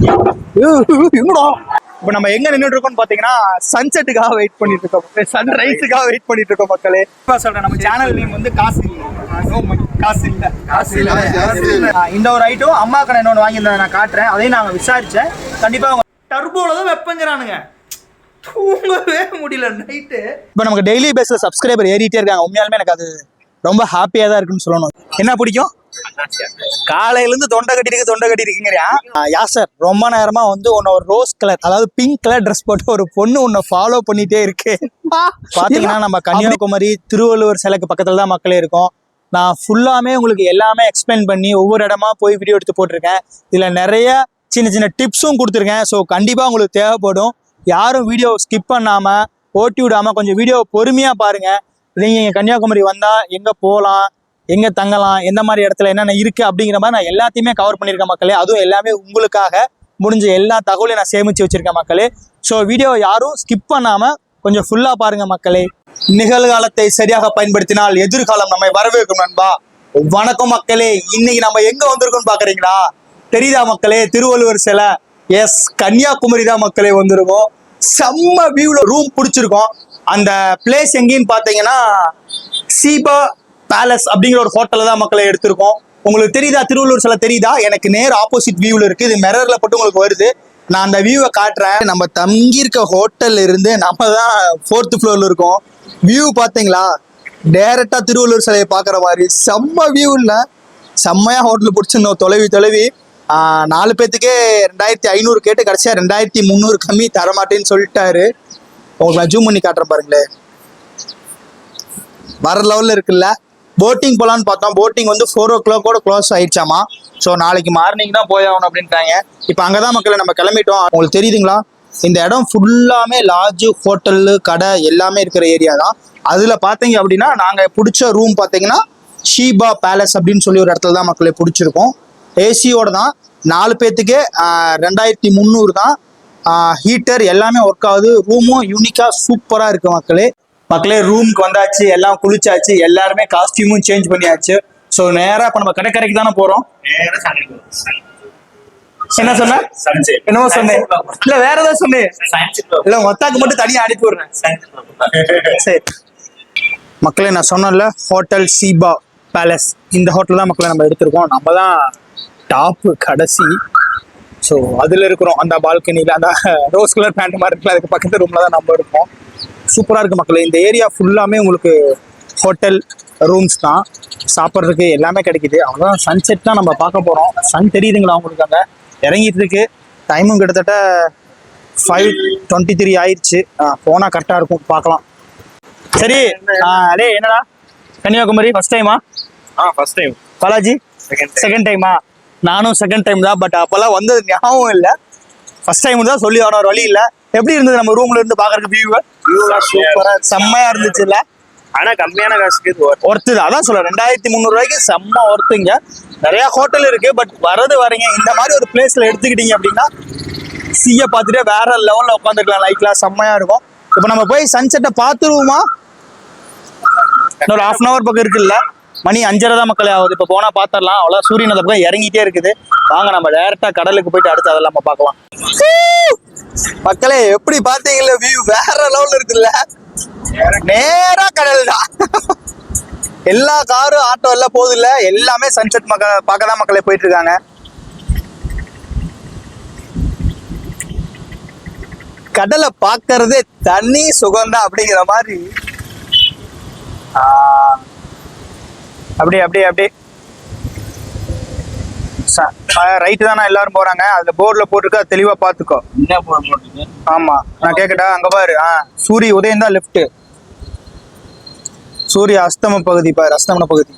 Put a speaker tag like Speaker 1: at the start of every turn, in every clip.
Speaker 1: எங்கடா இப்போ நம்ம எங்க நின்னுட்டு இருக்கோம்னு பாத்தீங்கன்னா சன்செட்டுக்காக வெயிட் பண்ணிட்டு இருக்கோம் சன் ரைஸுக்காக வெயிட் பண்ணிட்டு இருக்கோம் மக்களே. இப்போ சொல்றேன் நம்ம சேனல் நேம் வந்து காசு. காசு இல்ல. காசு இல்ல
Speaker 2: காசு இல்ல.
Speaker 1: ஆ, இந்த ஒரு ஐட்டம் அம்மா கடை இன்னொன்று வாங்கியிருந்தேன் நான் காட்டுறேன். அதையும் நாங்க விசாரிச்சேன். கண்டிப்பா அவங்க டர்போல தான் வெப்பங்கிறானுங்க. தூங்கவே முடியல நைட்டு இப்போ நமக்கு டெய்லி பேஸ்ல சப்ஸ்கிரைபர் ஏறிட்டே இருக்காங்க. உண்மையாலுமே எனக்கு அது ரொம்ப ஹாப்பியா தான் இருக்குன்னு சொல்லணும். என்ன பிடிக்கும்? காலையில இருந்து தொண்டை கட்டி இருக்கு தொண்டை கட்டி இருக்குங்கிறியா யா சார் ரொம்ப நேரமா வந்து உன்னை ஒரு ரோஸ் கலர் அதாவது பிங்க் கலர் ட்ரெஸ் போட்டு ஒரு பொண்ணு உன்னை ஃபாலோ பண்ணிட்டே இருக்கு. பாத்தீங்கன்னா நம்ம கன்னியாகுமரி திருவள்ளுவர் சிலைக்கு பக்கத்துல தான் மக்களே இருக்கோம். நான் ஃபுல்லாமே உங்களுக்கு எல்லாமே எக்ஸ்பிளைன் பண்ணி ஒவ்வொரு இடமா போய் வீடியோ எடுத்து போட்டிருக்கேன். இதுல நிறைய சின்ன சின்ன டிப்ஸும் கொடுத்துருக்கேன். ஸோ கண்டிப்பா உங்களுக்கு தேவைப்படும். யாரும் வீடியோ ஸ்கிப் பண்ணாம ஓட்டி விடாம கொஞ்சம் வீடியோ பொறுமையா பாருங்க. நீங்க கன்னியாகுமரி வந்தா எங்க போகலாம் எங்கே தங்கலாம் எந்த மாதிரி இடத்துல என்னென்ன இருக்குது அப்படிங்கிற மாதிரி நான் எல்லாத்தையுமே கவர் பண்ணியிருக்கேன் மக்களே. அதுவும் எல்லாமே உங்களுக்காக முடிஞ்ச எல்லா தகவலையும் நான் சேமிச்சு வச்சிருக்கேன் மக்களே. ஸோ வீடியோ யாரும் ஸ்கிப் பண்ணாமல் கொஞ்சம் ஃபுல்லாக பாருங்கள் மக்களே. நிகழ்காலத்தை சரியாக பயன்படுத்தினால் எதிர்காலம் நம்மை வரவேற்கும் நண்பா. வணக்கம் மக்களே. இன்னைக்கு நம்ம எங்கே வந்திருக்கோம்னு பார்க்குறீங்களா தெரியுதா மக்களே? திருவள்ளுவர் சிலை. எஸ் கன்னியாகுமரி தான் மக்களே வந்திருக்கோம். செம்ம வியூவில் ரூம் பிடிச்சிருக்கோம். அந்த பிளேஸ் எங்கேன்னு பார்த்தீங்கன்னா சீபா பேலஸ் அப்படிங்கிற ஒரு ஹோட்டலில் தான் மக்களை எடுத்திருக்கோம். உங்களுக்கு தெரியுதா? திருவள்ளூர் சிலை தெரியுதா? எனக்கு நேர் ஆப்போசிட் வியூல இருக்கு. இது மிரர்ல போட்டு உங்களுக்கு வருது. நான் அந்த வியூவை காட்டுறேன். நம்ம தங்கியிருக்க ஹோட்டல்ல இருந்து நம்ம தான் ஃபோர்த் ஃப்ளோர்ல இருக்கோம். வியூ பாத்தீங்களா டேரெக்டாக திருவள்ளூர் சிலையை பாக்குற மாதிரி. செம்ம வியூ இல்ல. செம்மையா ஹோட்டல் பிடிச்சிருந்தோம் தொலைவி தொலைவி. நாலு பேத்துக்கே ரெண்டாயிரத்தி ஐநூறு கேட்டு கடைசியா ரெண்டாயிரத்தி முந்நூறு கம்மி தரமாட்டேன்னு சொல்லிட்டாரு. உங்களுக்கு நான் ஜூம் பண்ணி காட்டுறேன் பாருங்களேன். வர லெவலில் இருக்குல்ல. போட்டிங் போகலான்னு பார்த்தோம். போட்டிங் வந்து ஃபோர் ஓ கிளாக்கோட க்ளோஸ் ஆயிடுச்சாமா? ஸோ நாளைக்கு மார்னிங் தான் போய் ஆகணும் அப்படின்ட்டாங்க. இப்போ அங்கே தான் மக்களை நம்ம கிளம்பிட்டோம். உங்களுக்கு தெரியுதுங்களா? இந்த இடம் ஃபுல்லாமே லாட்ஜு ஹோட்டலு கடை எல்லாமே இருக்கிற ஏரியா தான். அதில் பார்த்தீங்க அப்படின்னா நாங்கள் பிடிச்ச ரூம் பார்த்தீங்கன்னா ஷீபா பேலஸ் அப்படின்னு சொல்லி ஒரு இடத்துல தான் மக்களை பிடிச்சிருக்கோம். ஏசியோட தான். நாலு பேர்த்துக்கே ரெண்டாயிரத்தி முந்நூறு தான். ஹீட்டர் எல்லாமே ஒர்க் ஆகுது. ரூமும் யூனிக்காக சூப்பராக இருக்குது மக்களே. மக்களே ரூமுக்கு வந்தாச்சு எல்லாம் குளிச்சாச்சு எல்லாருமே காஸ்டியூமும் சேஞ்ச் பண்ணியாச்சு. ஸோ நேரா இப்போ நம்ம கடற்கரைக்கு தானே போறோம்? என்ன சொன்ன? என்னமோ சொன்னேன். இல்ல வேற ஏதாவது சொன்னேன். இல்ல மொத்தாக்கு மட்டும் தனியா அனுப்பி விடுறேன். சரி. மக்களே நான் சொன்னேன்ல ஹோட்டல் சீபா பேலஸ் இந்த ஹோட்டல் தான் மக்களை நம்ம எடுத்திருக்கோம். நம்ம தான் டாப்பு கடைசி. ஸோ அதில் இருக்கிறோம். அந்த பால்கனியில் அந்த ரோஸ் கலர் பேண்ட் மாதிரி இருக்குல்ல அதுக்கு பக்கத்து ரூமில் தான் நம்ம இருக்கோம். சூப்பராக இருக்கு மக்களே. இந்த ஏரியா ஃபுல்லாமே உங்களுக்கு ஹோட்டல் ரூம்ஸ் தான். சாப்பிட்றதுக்கு எல்லாமே கிடைக்குது. அவ்வளோதான் சன்செட் தான் நம்ம பார்க்க போகிறோம் சன் தெரியுதுங்களா உங்களுக்கு அங்கே? இறங்கிட்டு இருக்கு. டைமும் கிட்டத்தட்ட ஃபைவ் டுவெண்ட்டி த்ரீ ஆயிடுச்சு போனால் கரெக்டாக இருக்கும். பார்க்கலாம். சரி அடே என்னடா? கன்னியாகுமரி ஃபர்ஸ்ட் டைமா
Speaker 2: ஆ ஃபர்ஸ்ட் டைம்
Speaker 1: பாலாஜி. செகண்ட் டைமா நானும் செகண்ட் டைம் தான். பட் அப்போல்லாம் வந்தது ஞாபகம் இல்லை. ஃபர்ஸ்ட் டைம் தான் சொல்லி வர வழி இல்லை. எப்படி இருந்தது நம்ம ரூம்ல இருந்து பார்க்கறதுக்கு வியூ சூப்பரா செம்மையா இருந்துச்சு. இல்ல?
Speaker 2: ஆனா கம்மியான காசுக்கு.
Speaker 1: ஒர்த்து அதான் சொல்றேன். ரெண்டாயிரத்தி முந்நூறு ரூபாய்க்கு செம்ம ஒர்த்துங்க நிறைய ஹோட்டல் இருக்கு பட் வரது வரீங்க. இந்த மாதிரி ஒரு பிளேஸ்ல எடுத்துக்கிட்டீங்க அப்படின்னா சீய பார்த்துட்டே வேற லெவல்ல உட்காந்துருக்கலாம் லைட்லாம் செம்மையா இருக்கும். இப்போ நம்ம போய் சன்செட்டை பார்த்துருவோமா? இன்னொரு ஹாஃப் அன் ஹவர் பக்கம் இருக்குல்ல? மணி அஞ்சரை தான் மக்களே ஆகுது. இப்போ போனா பார்த்துடலாம் அவ்வளோ சூரியன் அந்த பக்கம் இறங்கிட்டே இருக்குது. வாங்க நம்ம டைரக்டா கடலுக்கு போயிட்டு அடுத்து அதெல்லாம் நம்ம பார்க்கலாம். மக்களே எப்படி பாத்தீங்களா வியூ வேற லெவல்ல இருக்குல்ல? நேரா கடல் தான் எல்லா காரும் ஆட்டோ எல்லாம் போகுது இல்ல எல்லாமே சன்செட் மக்க பார்க்க தான் மக்களே போயிட்டு இருக்காங்க. கடலை பார்க்கறதே தனி சுகம்தான் அப்படிங்கிற மாதிரி. ஆ, அப்படியே அப்படியே அப்படியே ரைட்டு தானே எல்லாரும் போறாங்க. அதுல போர்டுல போட்டிருக்கு அது தெளிவா பாத்துக்கோ.
Speaker 2: என்ன போட மாட்டீங்க
Speaker 1: ஆமா. நான் கேக்கட்டா? அங்க பாரு. ஆ சூரிய உதயம் தான் லெஃப்ட் சூரிய அஸ்தம பகுதி பாரு அஸ்தமன பகுதி.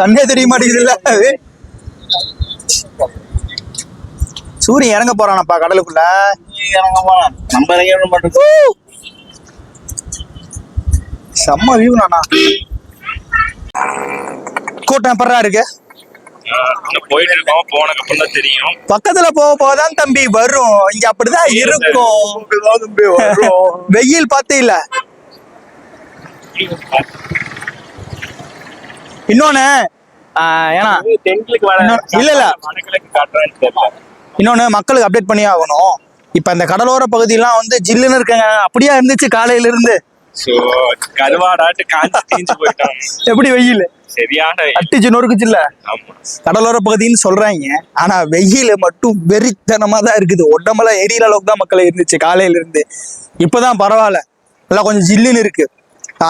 Speaker 1: கண்ணே தெரிய மாட்டேங்குதுல்ல சூரியன் இறங்க போறானப்பா கடலுக்குள்ள.
Speaker 2: நம்ம இறங்க மாட்டோம்
Speaker 1: செம்ம வியூ நானா. கூட்டம் எப்படா இருக்கு?
Speaker 2: போயிட்டு இருக்கோம். அப்புறம் தான் தெரியும்.
Speaker 1: பக்கத்துல போக போதான் தம்பி வரும். இங்க அப்படிதான் இருக்கும். வெயில் பார்த்தே இல்ல. இன்னொன்னு ஏன்னா இல்ல, இல்ல. இன்னொன்னு மக்களுக்கு அப்டேட் பண்ணி ஆகணும். இப்ப அந்த கடலோர பகுதியெல்லாம் வந்து ஜில்லுன்னு இருக்காங்க. அப்படியா இருந்துச்சு காலையில இருந்து
Speaker 2: சோ கருவாடாட்டு காஞ்சி தீஞ்சு போயிட்டான்.
Speaker 1: எப்படி வெயில்?
Speaker 2: சரியான.
Speaker 1: அட்டிச்சு நொறுக்குச்சு இல்ல கடலோர பகுதின்னு சொல்றாங்க. ஆனா வெயில் மட்டும் வெறித்தனமா தான் இருக்குது. உடம்பெல்லாம் எரியற அளவுக்கு தான் மக்கள் இருந்துச்சு காலையில இருந்து இப்பதான் பரவாயில்ல. எல்லாம் கொஞ்சம் ஜில்லுன்னு இருக்கு.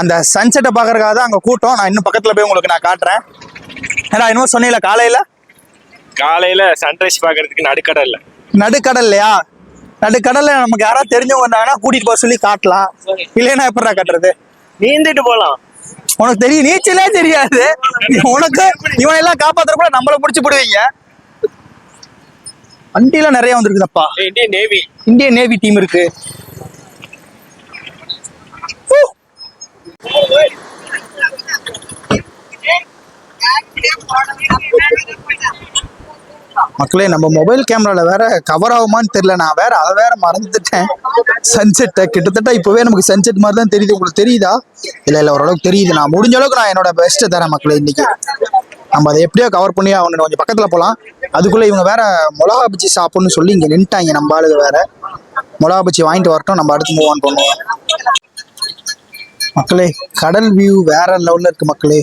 Speaker 1: அந்த சன்செட்டை பாக்குறதுக்காக தான் அங்க கூட்டம். நான் இன்னும் பக்கத்துல போய் உங்களுக்கு நான் காட்டுறேன். ஏன்னா இன்னும் சொன்னீங்களா காலையில?
Speaker 2: காலையில சன்ரைஸ் பாக்குறதுக்கு நடுக்கடல்ல.
Speaker 1: நடுக்கடல்லையா? நடுக்கடல்ல நமக்கு யாராவது தெரிஞ்சவங்க வந்தாங்கன்னா கூட்டிட்டு போக சொல்லி காட்டலாம் இல்லைன்னா எப்படா காட்டுறது
Speaker 2: நீந்திட்டு போலாம்
Speaker 1: உனக்கு தெரியும் நீச்சலே தெரியாது உனக்கு இவன் எல்லாம் காப்பாத்துற கூட நம்மள புடிச்சு போடுவீங்க வண்டியில நிறைய வந்திருக்குதப்பா
Speaker 2: Indian navy
Speaker 1: Indian navy team இருக்கு. மக்களே நம்ம மொபைல் கேமரால வேற கவர் ஆகுமான்னு தெரியல. நான் வேற அதை வேற மறந்துட்டேன். சன்செட்டை கிட்டத்தட்ட இப்போவே நமக்கு சன்செட் மாதிரி தான் தெரியுது. உங்களுக்கு தெரியுதா? இல்லை இல்லை ஓரளவுக்கு தெரியுது. நான் முடிஞ்ச அளவுக்கு நான் என்னோட பெஸ்ட்டை தரேன் மக்களே இன்னைக்கு. நம்ம அதை எப்படியோ கவர் பண்ணி அவனு கொஞ்சம் பக்கத்தில் போகலாம் அதுக்குள்ளே இவங்க வேற மிளகா பச்சி சாப்பிட்ணும்னு சொல்லி இங்கே நின்ட்டாங்க நம்ம ஆளுங்க வேற. மிளகா பச்சி வாங்கிட்டு வரட்டும். நம்ம அடுத்து மூவ் ஆன் பண்ணுவோம். மக்களே கடல் வியூ வேற லெவலில் இருக்கு மக்களே.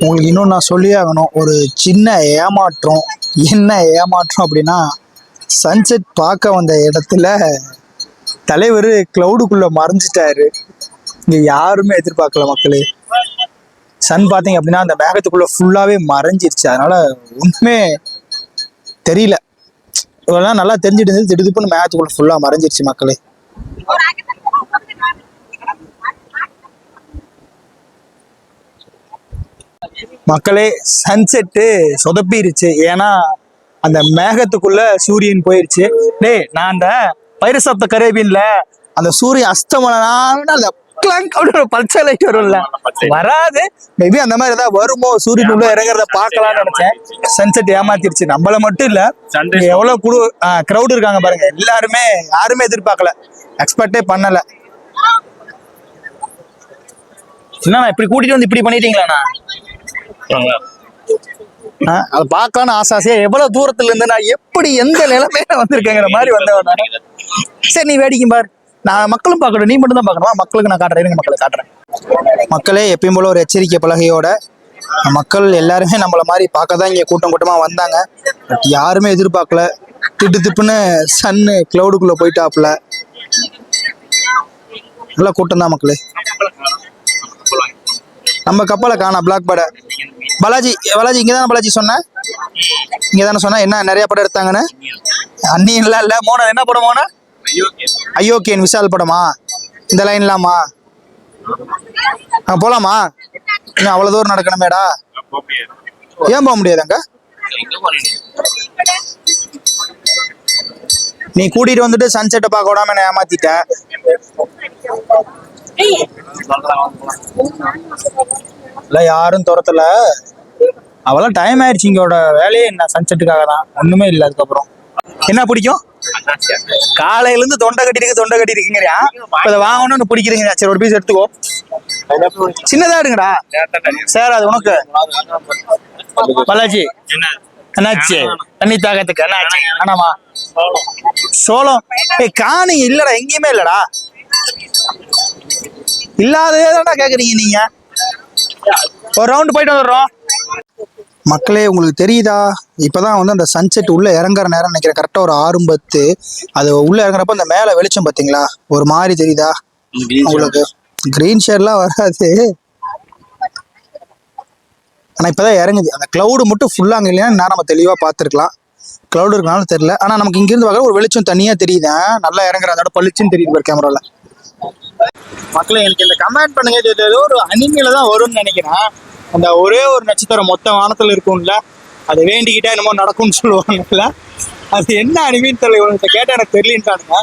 Speaker 1: உங்களுக்கு இன்னும் நான் சொல்லியே ஆகணும். ஒரு சின்ன ஏமாற்றம். என்ன ஏமாற்றம் அப்படின்னா சன்செட் பார்க்க வந்த இடத்துல தலைவர் கிளவுடுக்குள்ள மறைஞ்சிட்டாரு. இங்கே யாருமே எதிர்பார்க்கல மக்களே. சன் பார்த்தீங்க அப்படின்னா அந்த மேகத்துக்குள்ள ஃபுல்லாகவே மறைஞ்சிருச்சு. அதனால ஒன்றுமே தெரியல. இதெல்லாம் நல்லா தெரிஞ்சுட்டு இருந்தது. திடுதுப்புன்னு மேகத்துக்குள்ள ஃபுல்லாக மறைஞ்சிருச்சு மக்களே. மக்களே சன்செட்டு சொதப்பிருச்சு. ஏன்னா அந்த மேகத்துக்குள்ள சூரியன் போயிருச்சு. டேய் நான் அந்த பைரஸ் ஆஃப் த கரேபியன்ல அந்த சூரியன் அஸ்தமனம் அந்த பச்சை லைட் வரும்ல. வராது. மேபி அந்த மாதிரி ஏதாவது வருமோ சூரியன் உள்ள இறங்குறத பார்க்கலாம்னு நினைச்சேன். சன்செட் ஏமாத்திருச்சு. நம்மள மட்டும் இல்ல. எவ்வளவு குழு கிரௌட் இருக்காங்க பாருங்க. எல்லாருமே யாருமே எதிர்பார்க்கல. எக்ஸ்பெக்டே பண்ணல. என்னண்ணா இப்படி கூட்டிட்டு வந்து இப்படி பண்ணிட்டீங்களாண்ணா? அதை பார்க்கலாம்னு ஆசை ஆசையா எவ்வளவு தூரத்துல இருந்து நான் எப்படி எந்த நிலைமையில வந்திருக்கேங்கிற மாதிரி வந்தவன் சரி நீ வேடிக்கை பார். நான் மக்களும் பார்க்கணும் நீ மட்டும் தான் பார்க்கணுமா. மக்களுக்கு நான் காட்டுறேன் மக்களை காட்டுறேன். மக்களே எப்பயும் போல ஒரு எச்சரிக்கை பலகையோட மக்கள் எல்லாருமே நம்மள மாதிரி பார்க்க தான் இங்கே கூட்டம் கூட்டமாக வந்தாங்க. பட் யாருமே எதிர்பார்க்கல. திட்டு திப்புன்னு சன்னு கிளவுடுக்குள்ளே போயிட்டாப்புல. நல்ல கூட்டம் தான் மக்களே. நம்ம கப்பலை காணா பிளாக் பட பாலாஜி பாலாஜி இங்கே தானே பாலாஜி சொன்னேன் இங்கே தானே சொன்னேன் என்ன நிறைய படம் எடுத்தாங்கன்னு? அன்னியன்லாம் இல்லை மோன என்ன படம் மோனன் ஐயோகேன் விஷால் படமா? இந்த லைன்லாமா ஆ போகலாமா இன்னும் அவ்வளோ தூரம் நடக்கணுமேடா. ஏன் போக முடியாதுங்க நீ கூட்டிட்டு வந்துட்டு சன்செட்டை பார்க்க விடாம என்ன ஏமாத்திட்ட. இல்ல யாரும் துரத்துல. அவெல்லாம் டைம் ஆயிடுச்சு இங்கோட வேலையே என்ன சன்செட்டுக்காக தான். ஒண்ணுமே இல்லை அதுக்கப்புறம். என்ன பிடிக்கும்? காலையில இருந்து தொண்டை கட்டி இருக்கு தொண்டை கட்டி இருக்குங்கிறியா இப்ப இதை வாங்கணும்னு பிடிக்கிறீங்க சரி ஒரு பீஸ் எடுத்துக்கோ. சின்னதா எடுங்கடா. சார் அது உனக்கு. பாலாஜி. என்னாச்சு தண்ணி தாகத்துக்கு என்னாச்சு ஆனாமா சோளம். ஏய் காணி இல்லடா எங்கேயுமே இல்லடா. இல்லாததே தான்டா கேக்குறீங்க நீங்க. ஒரு ரவுண்ட் போயிட்டு வந்துடுறோம். மக்களே உங்களுக்கு தெரியுதா? இப்பதான் வந்து அந்த சன்செட் உள்ள இறங்குற நேரம் நினைக்கிறேன். கரெக்டா ஒரு ஆறு பத்து. அது உள்ள இறங்குறப்ப அந்த மேல வெளிச்சம் பாத்தீங்களா? ஒரு மாதிரி தெரியுதா? உங்களுக்கு கிரீன் ஷேட்லாம் வராது. ஆனா இப்பதான் இறங்குது. அந்த கிளவுடு மட்டும் ஃபுல்லா அங்க இல்லைன்னா நம்ம தெளிவா பார்த்துருக்கலாம் கிளவுடு இருக்கனாலும் தெரியல. ஆனா நமக்கு இங்க இருந்து பார்க்க ஒரு வெளிச்சம் தனியா தெரியுது? நல்லா இறங்குற அதோட பளிச்சுன்னு தெரியுது பாரு கேமரால மக்களை எனக்கு இந்த கமெண்ட் பண்ணுங்க. இது ஏதோ ஒரு அனிமையில தான் வரும்னு நினைக்கிறேன். அந்த ஒரே ஒரு நட்சத்திரம் மொத்த வானத்தில் இருக்கும்ல அதை வேண்டிக்கிட்டா என்னமோ நடக்கும்னு சொல்லுவாங்கல்ல. அது என்ன அனிமின்னு தெரியல இவனுக்கு கேட்டா எனக்கு தெரியலன்ட்டானுங்க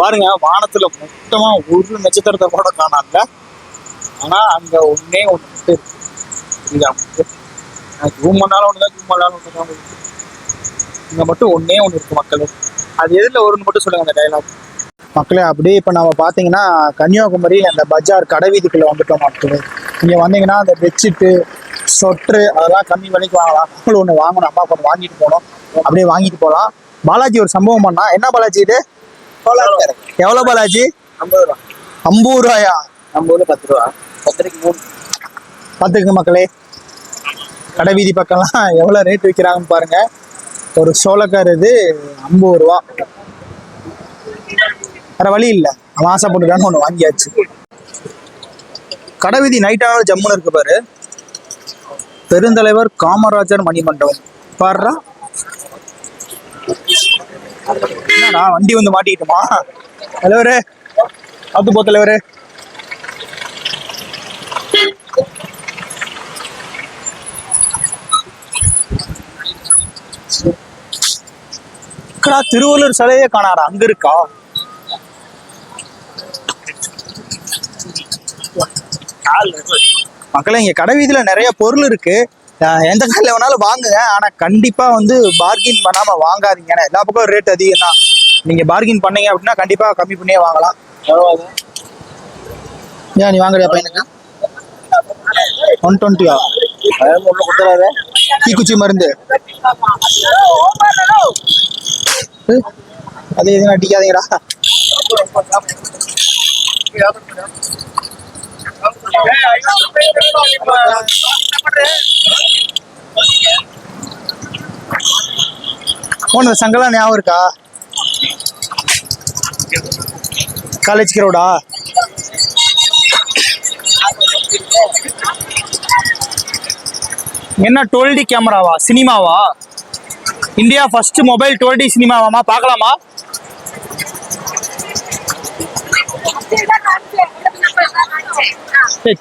Speaker 1: பாருங்க வானத்துல மொத்தமா ஒரு நட்சத்திரத்தை கூட காணாம்ல. ஆனா அங்க ஒன்றே ஒன்று மட்டும் இருக்கு. புரியுதா ஜூம் பண்ணாலும் ஒண்ணுதான் ஜூம் பண்ணாலும் ஒண்ணுதான் இங்க மட்டும் ஒன்றே ஒண்ணு இருக்கு மக்கள். அது எதுல வரும்னு மட்டும் சொல்லுங்க அந்த டைலாக் மக்களே அப்படியே இப்போ நம்ம பார்த்தீங்கன்னா கன்னியாகுமரி அந்த பஜார் கடை வீதிக்குள்ள வந்துட்டோம் மக்களே. இங்கே வந்தீங்கன்னா அந்த பெட்ஷீட்டு சொட்ரு அதெல்லாம் கம்மி விலைக்கு வாங்கலாம். நம்மளும் ஒன்று வாங்கணும் அம்மா ஒன்று வாங்கிட்டு போனோம் அப்படியே வாங்கிட்டு போகலாம். பாலாஜி ஒரு சம்பவம் பண்ணா என்ன பாலாஜி இது? எவ்வளோ பாலாஜி?
Speaker 3: ஐம்பது ரூபா.
Speaker 1: ஐம்பது ரூபாயா?
Speaker 3: ஊர்ல பத்து ரூபா. பத்திரிக்கை மூணு.
Speaker 1: பார்த்துக்குங்க மக்களே கடை வீதி பக்கம்லாம் எவ்வளோ ரேட் விற்கிறாங்கன்னு பாருங்க. ஒரு சோளக்கார் இது ஐம்பது ரூபா. வேற வழி இல்லை. அவன் ஆசைப்பட்டுக்கான்னு ஒன்று வாங்கியாச்சு. கடை வீதி நைட் ஆனாலும் ஜம்முன்னு இருக்கு பாரு. பெருந்தலைவர் காமராஜர் மணிமண்டபம். பாடுறா என்னடா வண்டி வந்து மாட்டிக்கிட்டுமா? தலைவரு அது போ தலைவரு. திருவள்ளூர் சிலையே காணாரா அங்க இருக்கா? மக்களே இங்க கடை வீதியில நிறைய பொருள் இருக்கு. எந்த கடையில் வேணாலும் வாங்குங்க. ஆனா கண்டிப்பா வந்து பார்கின் பண்ணாம வாங்காதீங்க. ஏன்னா எல்லா பக்கம் ரேட் அதிகம் தான். நீங்க பார்கின் பண்ணீங்க அப்படின்னா கண்டிப்பா கம்மி பண்ணியே வாங்கலாம். ஏன் நீ வாங்குறியா பையனுக்கு? ஒன் டுவெண்ட்டியா தீக்குச்சி மருந்து. அது எதுவும் அடிக்காதீங்கடா. போன இந்த சங்கெல்லாம் ஞாபகம் இருக்கா? காலேஜ் கிரௌடா என்ன டுவெல் டி கேமராவா சினிமாவா India first mobile twelve D சினிமாவாமா பார்க்கலாமா? ஏய்,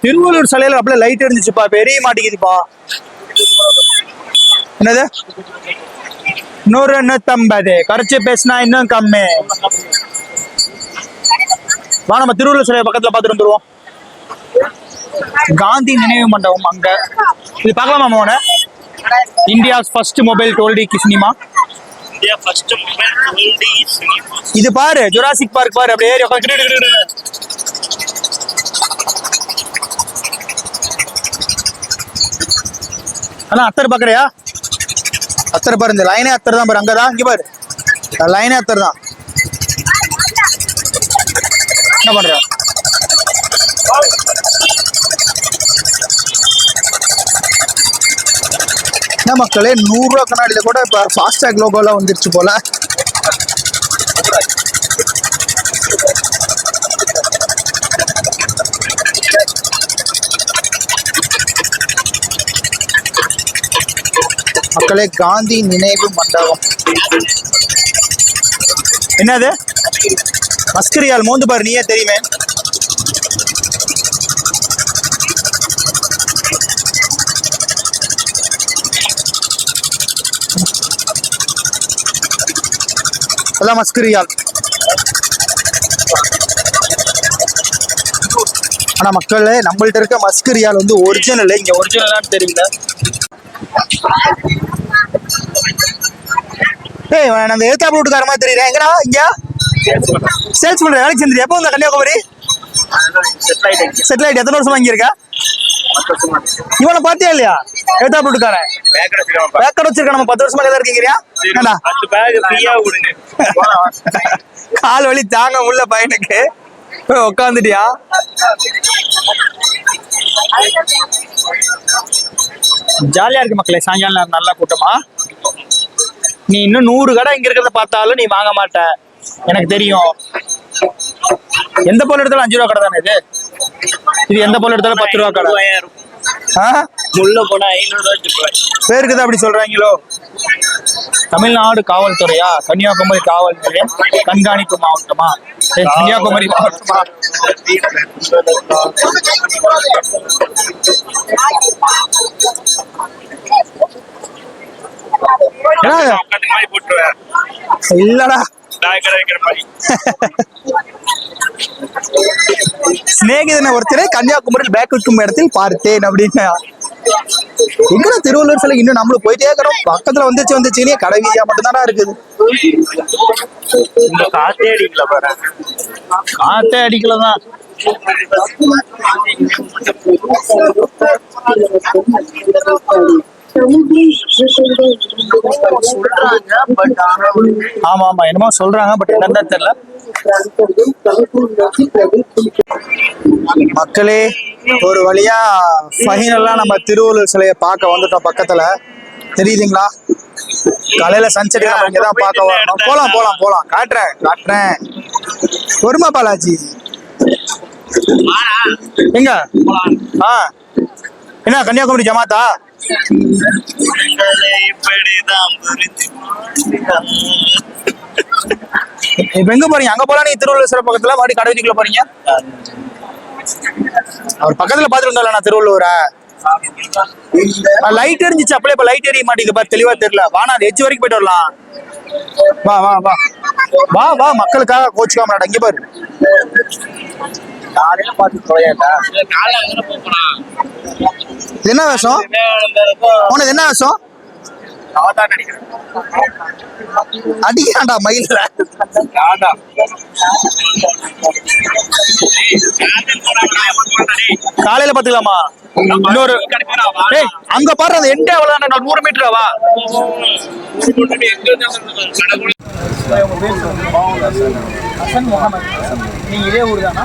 Speaker 1: திருவள்ளூர் சிலையில அப்படியே லைட் இருந்துச்சுப்பா. பெரிய மாட்டேங்குதுப்பா என்னது? நூறு நூத்தம்பது குறைச்சு பேசினா இன்னும் கம்மி. வா நம்ம திருவள்ளூர் சிலை பக்கத்துல பார்த்துட்டு வந்துருவோம். காந்தி நினைவு மண்டபம் அங்க. இது பார்க்கலாமா மோன India's first mobile
Speaker 2: India first mobile twelve D cinema
Speaker 1: இது பாரு ஜுராசிக் பார்க் பாரு அப்படியே அண்ணா அத்தர் பார்க்குறியா அத்தர் பாரு இந்த லைனே அத்தர் தான் பாரு அங்கே தான் இங்கே பாரு. லைனே அத்தர் தான். என்ன பண்ணுற என்ன மக்களே நூறுரூவா கண்ணாடியில் கூட இப்போ ஃபாஸ்டாக் லோகோலாம் வந்துருச்சு போல. மக்களே காந்தி நினைவு மண்டபம். என்னது? மஸ்கரியால் மோந்து பாரு நீயே தெரியுமே. அதான் மஸ்கரியால். ஆனா மக்கள் நம்மள்ட்ட இருக்க மஸ்கரியால் வந்து ஒரிஜினல் இங்க ஒரிஜினலான்னு தெரியல ஏய் நான் அந்த எழுத்தாப்பு வீட்டுக்கார மாதிரி தெரியல எங்கடா? இங்க? சேல்ஸ் பண்ற வேலைக்கு சேர்ந்து எப்போ வந்த கன்னியாகுமரி? செட்டில் ஆயிட்டு எத்தனை வருஷமா இங்க இருக்கா? இவனை பாத்தியா இல்லையா? எழுத்தா போட்டுக்காரன் பேக்கட் வச்சிருக்க நம்ம. பத்து வருஷமா
Speaker 2: கதை இருக்கீங்கயா
Speaker 1: கால் வலி தாங்க உள்ள பையனுக்கு. உட்காந்துட்டியா ஜாலியா இருக்கு மக்களே சாயங்காலம் நேரம் நல்ல கூட்டமா? நீ இன்னும் நூறு கடை இங்க இருக்கிறத பார்த்தாலும் நீ வாங்க மாட்ட. எனக்கு தெரியும். எந்த பொருள் எடுத்தாலும் அஞ்சு ரூபா கடை தானே இது? இது எந்த பொருள் எடுத்தாலும் பத்து ரூபா கடை?
Speaker 2: முள்ள போனா ஐநூறு ரூபாய்
Speaker 1: பேருக்கு தான் அப்படி சொல்றாங்களோ? தமிழ்நாடு காவல்துறையா? கன்னியாகுமரி காவல் நிலையம் கண்காணிப்பு மாவட்டமா? கன்னியாகுமரி மாவட்டமா? இல்லடா. சிநேகிதனை ஒருத்தரை கன்னியாகுமரியில் பேக் வைக்கும் இடத்தில் பார்த்தேன் அப்படின்னு. எங்கடா திருவள்ளூர் சிலை இன்னும் நம்மளும் போயிட்டே இருக்கிறோம்? பக்கத்துல வந்துச்சு வந்துச்சுன்னே கடை வீதியா மட்டும்தான்டா இருக்குது?
Speaker 2: இந்த காத்தே அடிக்கல பாரு.
Speaker 1: காத்தே அடிக்கல தான் ஆமா ஆமா. என்னமோ சொல்றாங்க பட் என்னன்னு தெரியல. மக்களே ஒரு வழியா ஃபைனலா நம்ம திருவள்ளுவர் சிலையை பார்க்க வந்துட்டோம் பக்கத்துல. தெரியுதுங்களா? காலையில சன்செட் நம்ம இங்க தான் பார்க்க வரணும். போலாம் போலாம் போலாம். காட்டுறேன் காட்டுறேன். பொறுமா பாலாஜி. எங்க? ஆ. என்ன கன்னியாகுமரி ஜமாத்தா? இப்ப எங்க போறீங்க அங்க போலாம் நீங்க திருவள்ளுவர் பக்கத்துல மறுபடியும் கடை வீதிக்குள்ள போறீங்க? அவர் பக்கத்துல பாத்துட்டு வந்தால நான் திருவள்ளுவரை. லைட் எரிஞ்சிச்சு. அப்படியே இப்ப லைட் எரிய மாட்டேங்குது. பாரு தெளிவா தெரியல. வா நான் எட்ஜ் வரைக்கும் போயிட்டு வரலாம். வா வா வா. வா வா மக்களுக்காக கோச்சுக்காம இங்க பாரு. என்ன வேஷம்? உனக்கு என்ன வேஷம்? அடிக்கிறான்டா மயில காலையில பாத்துக்கலாமா? இன்னொரு அங்க பாரு அந்த எண்டே அவ்வளவு நூறு மீட்டரா வா. ஹசன். முகமது. நீங்க இதே ஊர் தானா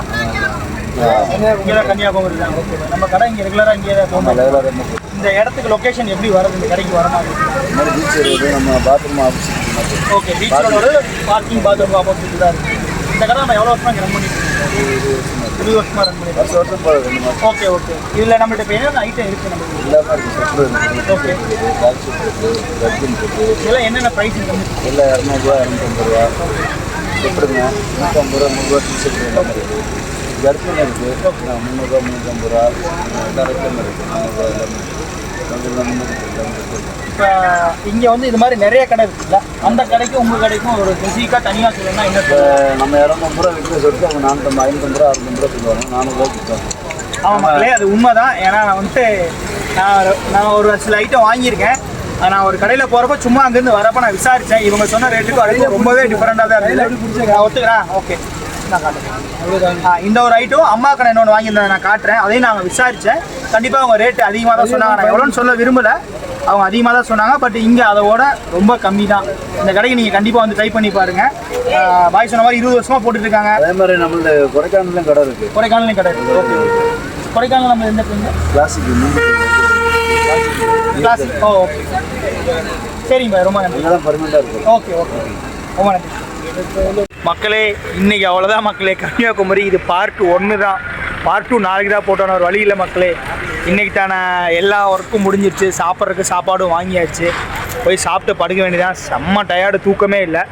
Speaker 1: இங்கே தான் கன்னியாகுமரி தான். ஓகே நம்ம கடை இங்கே ரெகுலராக இங்கே தான் இந்த இடத்துக்கு லொகேஷன் எப்படி வருது இந்த கடைக்கு வர மாதிரி
Speaker 3: பீச் நம்ம bathroom office
Speaker 1: okay beach road parking bathroom opposite தான் இருக்கு. இந்த கடை நம்ம எவ்வளோ வருஷமா இங்கே ரன் பண்ணிட்டு இருபது வருஷமா ரன் பண்ணிட்டு
Speaker 3: வருஷம் போகுது
Speaker 1: ஓகே ஓகே இதில் நம்மள்ட்ட இப்போ என்னென்ன ஐட்டம் இருக்குது நம்ம
Speaker 3: எல்லாமே இருக்குது இருக்குது
Speaker 1: ஓகே
Speaker 3: இருக்குது இருக்குது
Speaker 1: இதெல்லாம் என்னென்ன ப்ரைஸ் வந்து
Speaker 3: எல்லாம் இரநூறுவா இரநூத்தம்பது ரூபா. செட்ருங்க நூற்றம்பது ரூபா நூறுரூவா டிஷர்ட் எல்லாமே இருக்குது கர்ஜின் இருக்குது முந்நூறுரூவா முந்நூற்றம்பது ரூபா எல்லா ரேட்லையும் இருக்குது
Speaker 1: இப்போ இங்கே வந்து இது மாதிரி நிறைய கடை இருக்குல்ல? அந்த கடைக்கும் உங்கள் கடைக்கும் ஒரு ஸ்பெசிஃபிக்காக தனியாக சொல்லணும்னா என்ன
Speaker 3: நம்ம இரநூறு ரூபா விற்கிற சொல்லிட்டு அவங்க நானூற்றம்பது ஐநூற்றம்பது ரூபா அறுநூறு ரூபா சொல்லுவாங்க நானூறுரூவா கொடுத்தாங்க
Speaker 1: ஆமாம் மக்களே அது உண்மைதான். ஏன்னா நான் வந்துட்டு நான் நான் ஒரு சில ஐட்டம் வாங்கியிருக்கேன். நான் ஒரு கடையில் போகிறப்ப சும்மா அங்கேருந்து வரப்ப நான் விசாரித்தேன் இவங்க சொன்ன ரேட்டுக்கும் அதுக்கும் ரொம்பவே டிஃப்ரெண்டாக தான் இருந்தது. ஒத்துக்கிறேன். ஓகே. நான் காட்டுறேன். இந்த ஒரு ஐட்டம் அம்மா கடை இன்னொன்று வாங்கியிருந்தேன் நான் காட்டுறேன். அதையும் நாங்கள் விசாரித்தேன் கண்டிப்பாக அவங்க ரேட்டு அதிகமாக தான் சொன்னாங்க. நான் எவ்வளோன்னு சொல்ல விரும்பல. அவங்க அதிகமாக தான் சொன்னாங்க. பட் இங்கே அதோட ரொம்ப கம்மி தான். இந்த கடைக்கு நீங்கள் கண்டிப்பாக வந்து ட்ரை பண்ணி பாருங்கள் பாய் சொன்ன மாதிரி இருபது வருஷமாக போட்டுட்டு இருக்காங்க
Speaker 3: அதே மாதிரி நம்மள்ட்ட கொடைக்கானல்லையும் கடை இருக்குது
Speaker 1: கொடைக்கானலையும் கடை இருக்கு. ஓகே கொடைக்கானல் நம்ம எந்த பிள்ளைங்க
Speaker 3: கிளாசிக்
Speaker 1: கிளாஸ் ஓ ஓகே சரிங்க பாய் ரொம்ப நன்றி.
Speaker 3: இருக்குது
Speaker 1: ஓகே ஓகே ரொம்ப நன்றி. மக்களே இன்னைக்கு அவ்வளோதான் மக்களே. கன்னியாகுமரி இது பார்ட் ஒன்று தான். பார்ட் டூ நாளைக்கு தான் போட்டோன்னு ஒரு வழியில் மக்களே. இன்னைக்கு தானே எல்லா ஒர்க்கும் முடிஞ்சிருச்சு. சாப்பிட்றதுக்கு சாப்பாடும் வாங்கியாச்சு. போய் சாப்பிட்டு படுக்க வேண்டியதான் செம்ம டயர்டு தூக்கமே இல்லை.